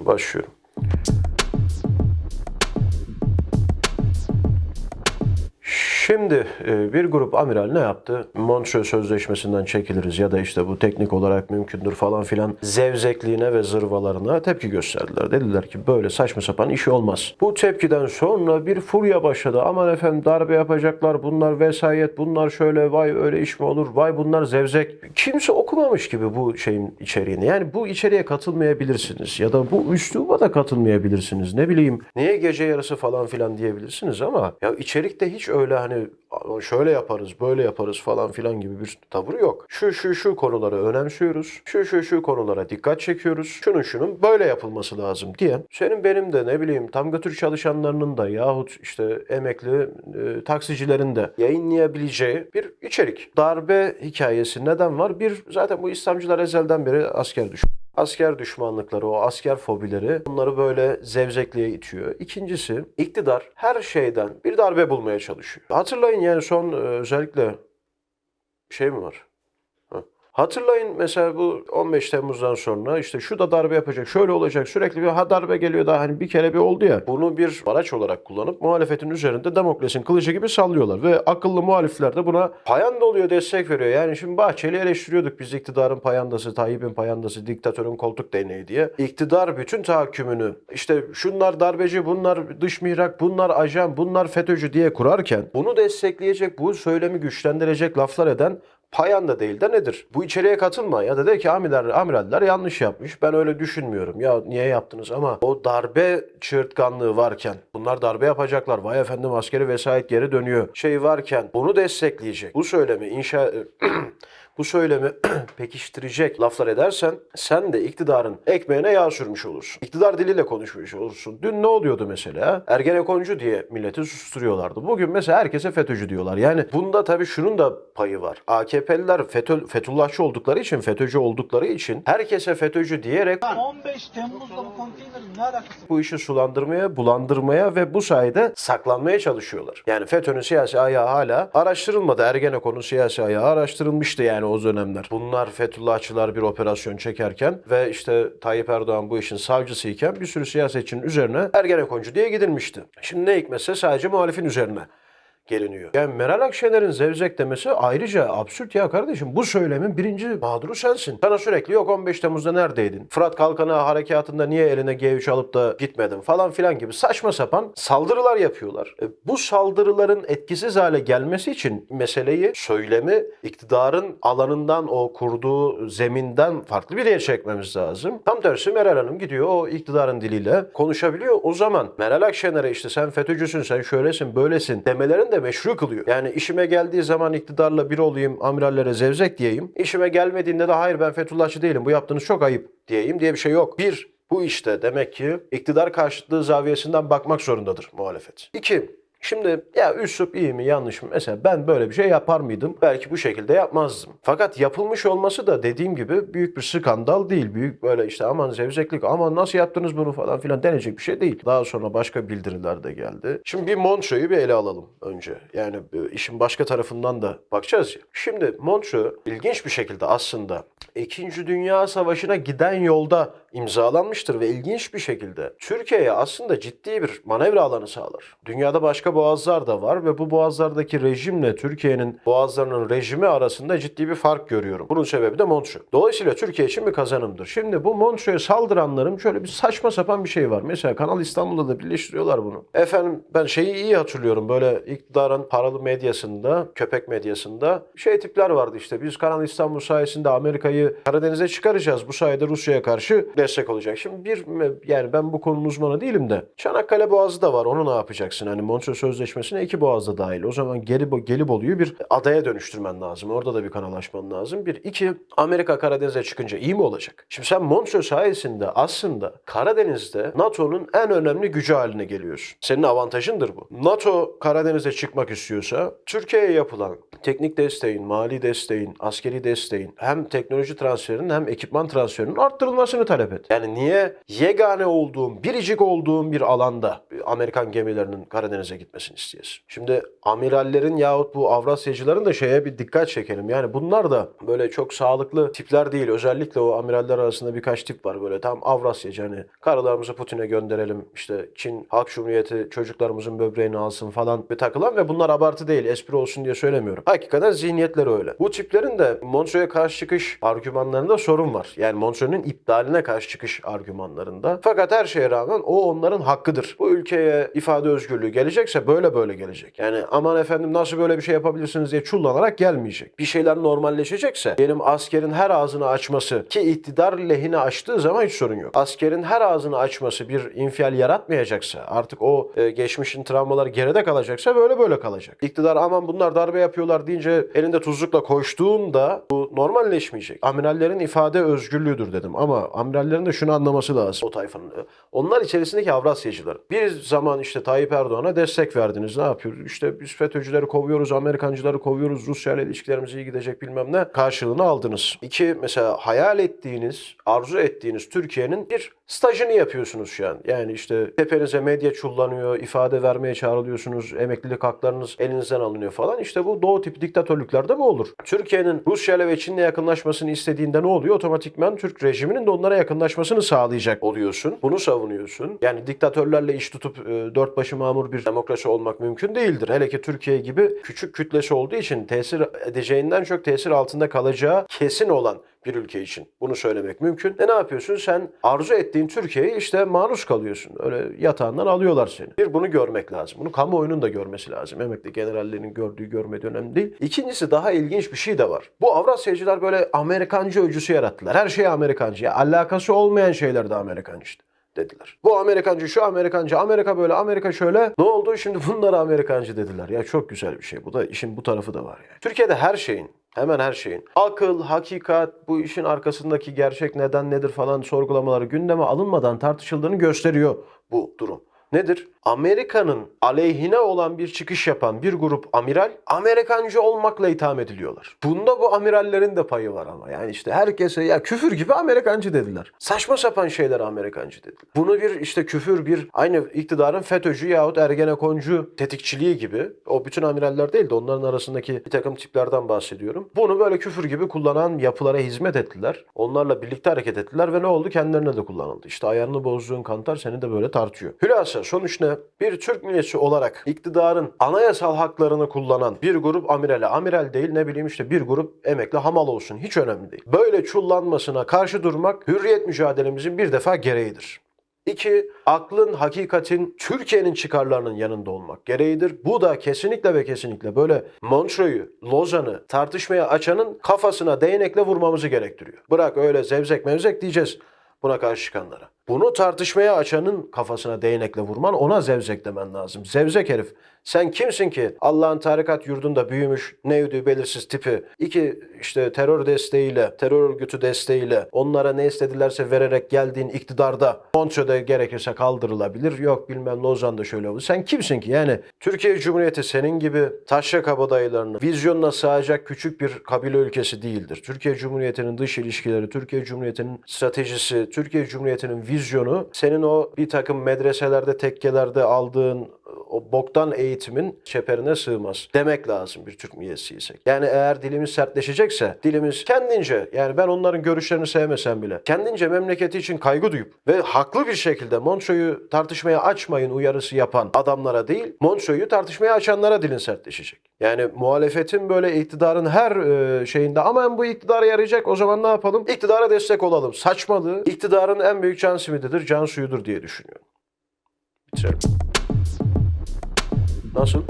Başlıyorum. Şimdi e, bir grup amiral ne yaptı? Montreux Sözleşmesi'nden çekiliriz ya da işte bu teknik olarak mümkündür falan filan zevzekliğine ve zırvalarına tepki gösterdiler. Dediler ki böyle saçma sapan iş olmaz. Bu tepkiden sonra bir furya başladı. Aman efendim darbe yapacaklar bunlar vesayet bunlar şöyle vay öyle iş mi olur vay bunlar zevzek. Kimse okumamış gibi bu şeyin içeriğini. Yani bu içeriğe katılmayabilirsiniz ya da bu üsluba da katılmayabilirsiniz. Ne bileyim niye gece yarısı falan filan diyebilirsiniz ama ya içerikte hiç öyle hani şöyle yaparız, böyle yaparız falan filan gibi bir tavır yok. Şu şu şu konuları önemsiyoruz. Şu şu şu konulara dikkat çekiyoruz. Şunun şunun böyle yapılması lazım diye. Senin benim de ne bileyim tam götür çalışanlarının da yahut işte emekli e, taksicilerin de yayınlayabileceği bir içerik. Darbe hikayesi neden var? Bir zaten bu İslamcılar ezelden beri asker düşman asker düşmanlıkları, o asker fobileri onları böyle zevzekliğe itiyor. İkincisi iktidar her şeyden bir darbe bulmaya çalışıyor. Hatırlayın yani son e, özellikle şey mi var? Ha. Hatırlayın mesela bu 15 Temmuz'dan sonra işte şu da darbe yapacak, şöyle olacak, sürekli bir ha darbe geliyor daha hani bir kere bir oldu ya. Bunu bir araç olarak kullanıp muhalefetin üzerinde Damokles'in kılıcı gibi sallıyorlar. Ve akıllı muhalifler de buna payanda oluyor, destek veriyor. Yani şimdi Bahçeli'yi eleştiriyorduk biz iktidarın payandası, Tayyip'in payandası, diktatörün koltuk değneği diye. İktidar bütün tahakkümünü işte şunlar darbeci, bunlar dış mihrak, bunlar ajan, bunlar FETÖ'cü diye kurarken bunu destekleyecek, bu söylemi güçlendirecek laflar eden payanda değil de nedir? Bu içeriye katılma ya da de ki amiraller, amiraller yanlış yapmış. Ben öyle düşünmüyorum. Ya niye yaptınız ama o darbe çığırtkanlığı varken bunlar darbe yapacaklar. Vay efendim askeri vesayet geri dönüyor. Şey varken bunu destekleyecek. Bu söylemi inşa bu söylemi pekiştirecek laflar edersen sen de iktidarın ekmeğine yağ sürmüş olursun. İktidar diliyle konuşmuş olursun. Dün ne oluyordu mesela? Ergenekoncu diye milleti susturuyorlardı. Bugün mesela herkese FETÖ'cü diyorlar. Yani bunda tabii şunun da payı var. AKP'liler FETÖ, Fethullahçı oldukları için, FETÖ'cü oldukları için herkese FETÖ'cü diyerek 15 Temmuz'da bu konteynerin ne alakası bu işi sulandırmaya, bulandırmaya ve bu sayede saklanmaya çalışıyorlar. Yani FETÖ'nün siyasi ayağı hala araştırılmadı. Ergenekon'un siyasi ayağı araştırılmıştı yani o dönemler. Bunlar Fethullahçılar bir operasyon çekerken ve işte Tayyip Erdoğan bu işin savcısıyken bir sürü siyasetçinin üzerine Ergenekoncu diye gidilmişti. Şimdi ne hikmetse sadece muhalifin üzerine geliniyor. Yani Meral Akşener'in zevzek demesi ayrıca absürt ya kardeşim. Bu söylemin birinci mağduru sensin. Sana sürekli yok 15 Temmuz'da neredeydin? Fırat Kalkanı harekatında niye eline G3 alıp da gitmedin falan filan gibi saçma sapan saldırılar yapıyorlar. E, bu saldırıların etkisiz hale gelmesi için meseleyi, söylemi iktidarın alanından o kurduğu zeminden farklı bir yere çekmemiz lazım. Tam tersi Meral Hanım gidiyor o iktidarın diliyle konuşabiliyor. O zaman Meral Akşener'e işte sen FETÖ'cüsün, sen şöylesin, böylesin demelerin de meşru kılıyor. Yani işime geldiği zaman iktidarla bir olayım, amirallere zevzek diyeyim. İşime gelmediğinde de hayır ben Fethullahçı değilim, bu yaptığınız çok ayıp diyeyim diye bir şey yok. Bir, bu işte demek ki iktidar karşıtlığı zaviyesinden bakmak zorundadır muhalefet. İki, Şimdi ya üslup iyi mi yanlış mı? Mesela ben böyle bir şey yapar mıydım? Belki bu şekilde yapmazdım. Fakat yapılmış olması da dediğim gibi büyük bir skandal değil. Büyük böyle işte aman zevzeklik aman nasıl yaptınız bunu falan filan denecek bir şey değil. Daha sonra başka bildiriler de geldi. Şimdi bir Montreux'u bir ele alalım önce. Yani e, işin başka tarafından da bakacağız ya. Şimdi Montreux ilginç bir şekilde aslında İkinci Dünya Savaşı'na giden yolda imzalanmıştır ve ilginç bir şekilde Türkiye'ye aslında ciddi bir manevra alanı sağlar. Dünyada başka boğazlar da var ve bu boğazlardaki rejimle Türkiye'nin boğazlarının rejimi arasında ciddi bir fark görüyorum. Bunun sebebi de Montreux. Dolayısıyla Türkiye için bir kazanımdır. Şimdi bu Montreux'e saldıranların şöyle bir saçma sapan bir şey var. Mesela Kanal İstanbul'da da birleştiriyorlar bunu. Efendim ben şeyi iyi hatırlıyorum. Böyle iktidarın paralı medyasında, köpek medyasında şey tipler vardı işte. Biz Kanal İstanbul sayesinde Amerika'yı Karadeniz'e çıkaracağız. Bu sayede Rusya'ya karşı destek olacak. Şimdi bir yani ben bu konunun uzmanı değilim de Çanakkale Boğazı da var. Onu ne yapacaksın? Hani Montreux Sözleşmesi'ne iki boğaz da dahil. O zaman Gelib Gelibolu'yu bir adaya dönüştürmen lazım. Orada da bir kanal açman lazım. Bir. iki Amerika Karadeniz'e çıkınca iyi mi olacak? Şimdi sen Montreux sayesinde aslında Karadeniz'de NATO'nun en önemli gücü haline geliyorsun. Senin avantajındır bu. NATO Karadeniz'e çıkmak istiyorsa Türkiye'ye yapılan teknik desteğin, mali desteğin, askeri desteğin hem teknoloji transferinin hem ekipman transferinin arttırılmasını talep sebep et. Yani niye yegane olduğum, biricik olduğum bir alanda Amerikan gemilerinin Karadeniz'e gitmesini istiyorsun? Şimdi amirallerin yahut bu Avrasyacıların da şeye bir dikkat çekelim. Yani bunlar da böyle çok sağlıklı tipler değil. Özellikle o amiraller arasında birkaç tip var böyle tam Avrasyacı hani karılarımızı Putin'e gönderelim işte Çin Halk Cumhuriyeti çocuklarımızın böbreğini alsın falan bir takılan ve bunlar abartı değil espri olsun diye söylemiyorum. Hakikaten zihniyetleri öyle. Bu tiplerin de Montreux'e karşı çıkış argümanlarında sorun var. Yani Montreux'un iptaline karşı çıkış argümanlarında. Fakat her şeye rağmen o onların hakkıdır. Bu ülkeye ifade özgürlüğü gelecekse böyle böyle gelecek. Yani aman efendim nasıl böyle bir şey yapabilirsiniz diye çullanarak gelmeyecek. Bir şeyler normalleşecekse benim askerin her ağzını açması ki iktidar lehine açtığı zaman hiç sorun yok. Askerin her ağzını açması bir infial yaratmayacaksa artık o e, geçmişin travmaları geride kalacaksa böyle böyle kalacak. İktidar aman bunlar darbe yapıyorlar deyince elinde tuzlukla koştuğunda bu normalleşmeyecek. Amirallerin ifade özgürlüğüdür dedim ama amirallerin de şunu anlaması lazım o tayfanın. Onlar içerisindeki Avrasyacılar. Bir zaman işte Tayyip Erdoğan'a destek verdiniz. Ne yapıyoruz? İşte biz FETÖ'cüleri kovuyoruz, Amerikancıları kovuyoruz, Rusya ile ilişkilerimiz iyi gidecek bilmem ne. Karşılığını aldınız. İki mesela hayal ettiğiniz, arzu ettiğiniz Türkiye'nin bir stajını yapıyorsunuz şu an. Yani işte tepenize medya çullanıyor, ifade vermeye çağrılıyorsunuz, emeklilik haklarınız elinizden alınıyor falan. İşte bu doğu tip diktatörlüklerde bu olur. Türkiye'nin Rusya ile ve Çin'le yakınlaşmasını istediğinde ne oluyor? Otomatikman Türk rejiminin de onlara yakınlaşmasını sağlayacak oluyorsun. Bunu savunuyorsun. Yani diktatörlerle iş tutup e, dört başı mamur bir demokrasi olmak mümkün değildir. Hele ki Türkiye gibi küçük kütlesi olduğu için tesir edeceğinden çok tesir altında kalacağı kesin olan bir ülke için. Bunu söylemek mümkün. E ne yapıyorsun? Sen arzu ettiğin Türkiye'yi işte maruz kalıyorsun. Öyle yatağından alıyorlar seni. Bir bunu görmek lazım. Bunu kamuoyunun da görmesi lazım. Emekli generallerin gördüğü görmediği önemli değil. İkincisi daha ilginç bir şey de var. Bu Avrasyacılar böyle Amerikancı öcüsü yarattılar. Her şey Amerikancı. Ya, alakası olmayan şeyler de Amerikancı dediler. Bu Amerikancı, şu Amerikancı, Amerika böyle, Amerika şöyle. Ne oldu? Şimdi bunlara Amerikancı dediler. Ya çok güzel bir şey. Bu da işin bu tarafı da var yani. Türkiye'de her şeyin Hemen her şeyin. Akıl, hakikat, bu işin arkasındaki gerçek neden nedir falan sorgulamaları gündeme alınmadan tartışıldığını gösteriyor bu durum. Nedir? Amerika'nın aleyhine olan bir çıkış yapan bir grup amiral Amerikancı olmakla itham ediliyorlar. Bunda bu amirallerin de payı var ama. Yani işte herkese ya küfür gibi Amerikancı dediler. Saçma sapan şeyler Amerikancı dediler. Bunu bir işte küfür bir aynı iktidarın FETÖ'cü yahut Ergenekoncu tetikçiliği gibi o bütün amiraller değil de onların arasındaki bir takım tiplerden bahsediyorum. Bunu böyle küfür gibi kullanan yapılara hizmet ettiler. Onlarla birlikte hareket ettiler ve ne oldu? Kendilerine de kullanıldı. İşte ayarını bozduğun kantar seni de böyle tartıyor. Hülasa sonuç ne? Bir Türk milliyetçi olarak iktidarın anayasal haklarını kullanan bir grup amirale, amiral değil ne bileyim işte bir grup emekli hamal olsun hiç önemli değil. Böyle çullanmasına karşı durmak hürriyet mücadelemizin bir defa gereğidir. İki, aklın, hakikatin, Türkiye'nin çıkarlarının yanında olmak gereğidir. Bu da kesinlikle ve kesinlikle böyle Montreux'u, Lozan'ı tartışmaya açanın kafasına değnekle vurmamızı gerektiriyor. Bırak öyle zevzek mevzek diyeceğiz buna karşı çıkanlara. Bunu tartışmaya açanın kafasına değnekle vurman ona zevzek demen lazım. Zevzek herif. Sen kimsin ki Allah'ın tarikat yurdunda büyümüş nevdü belirsiz tipi iki işte terör desteğiyle, terör örgütü desteğiyle onlara ne istedilerse vererek geldiğin iktidarda Montreux'de gerekirse kaldırılabilir. Yok bilmem Lozan'da şöyle olur. Sen kimsin ki? Yani Türkiye Cumhuriyeti senin gibi taşra kabadayılarını vizyonuna sığacak küçük bir kabile ülkesi değildir. Türkiye Cumhuriyeti'nin dış ilişkileri, Türkiye Cumhuriyeti'nin stratejisi, Türkiye Cumhuriyeti'nin vizyonu senin o bir takım medreselerde, tekkelerde aldığın o boktan eğitimin çeperine sığmaz. Demek lazım bir Türk milliyetçiysek. Yani eğer dilimiz sertleşecekse dilimiz kendince yani ben onların görüşlerini sevmesem bile kendince memleketi için kaygı duyup ve haklı bir şekilde Montreux'u tartışmaya açmayın uyarısı yapan adamlara değil Montreux'u tartışmaya açanlara dilin sertleşecek. Yani muhalefetin böyle iktidarın her e, şeyinde aman bu iktidara yarayacak o zaman ne yapalım? İktidara destek olalım. Saçmalığı iktidarın en büyük can simididir, can suyudur diye düşünüyorum. Bitirelim. তো আসুন।